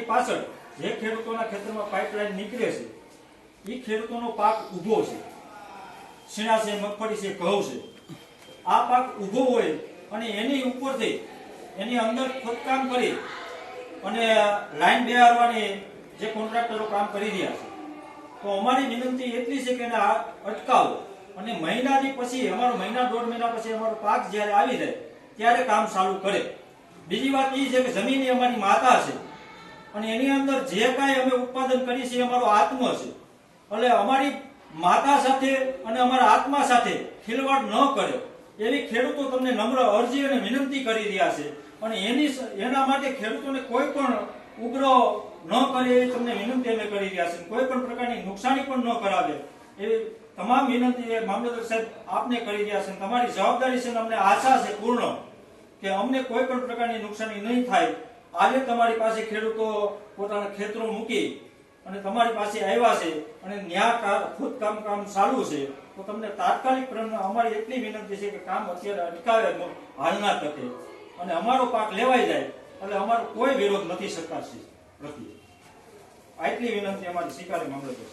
પાછળ જે ખેડૂતોના ખેતરમાં પાઇપલાઇન નીકળે છે એ ખેડૂતોનો પાક ઊભો છે. શીણા મગફળી છે, ઘઉં છે. આ પાક ઊભો હોય અને એની ઉપરથી એની અંદર ખોદકામ કરી અને લાઈન બેહારવાની જે કોન્ટ્રાક્ટરો કામ કરી રહ્યા છે. તો અમારી વિનંતી એટલી છે કે એને અટકાવો. અને મહિનાથી પછી, અમારો મહિના, દોઢ મહિના પછી અમારો પાક જ્યારે આવી જાય, ત્યારે કામ ચાલુ કરે. બીજી વાત એ છે કે જમીન એ અમારી માતા છે. અને એની અંદર જે કાંઈ અમે ઉત્પાદન કરીએ છીએ અમારો આત્મ છે. એટલે અમારી માતા સાથે અને અમારા આત્મા સાથે ખિલવાડ ન કરે. એવી ખેડૂતો તમને નમ્ર અરજી અને વિનંતી કરી રહ્યા છે અને એની એના માટે ખેડૂતોને કોઈ પણ ઉગ્ર ન કરે એ તમને વિનંતી અમે કરી રહ્યા છે કોઈ પણ પ્રકારની નુકસાની પણ ન કરાવે. એવી તમામ વિનંતી એ મામલતદાર સાહેબ આપને કરી રહ્યા છે તમારી જવાબદારી છે અમને આશા છે પૂર્ણ કે અમને કોઈ પણ પ્રકારની નુકસાની નહીં થાય. આજે તમારી પાસે ખેડૂતો પોતાના ખેતરો મૂકી અને તમારી પાસે આવ્યા છે અને ન્યા કા- ખોદકામ કામ ચાલુ છે, તો તમને તાત્કાલિક અમારી એટલી વિનંતી છે કે કામ અત્યારે અટકાવે હાલના તકે. અને અમારો પાક લેવાઈ જાય, એટલે અમારો કોઈ વિરોધ નથી સરકાર પ્રત્યે. આટલી વિનંતી અમારી સ્વીકારી મામલે છે.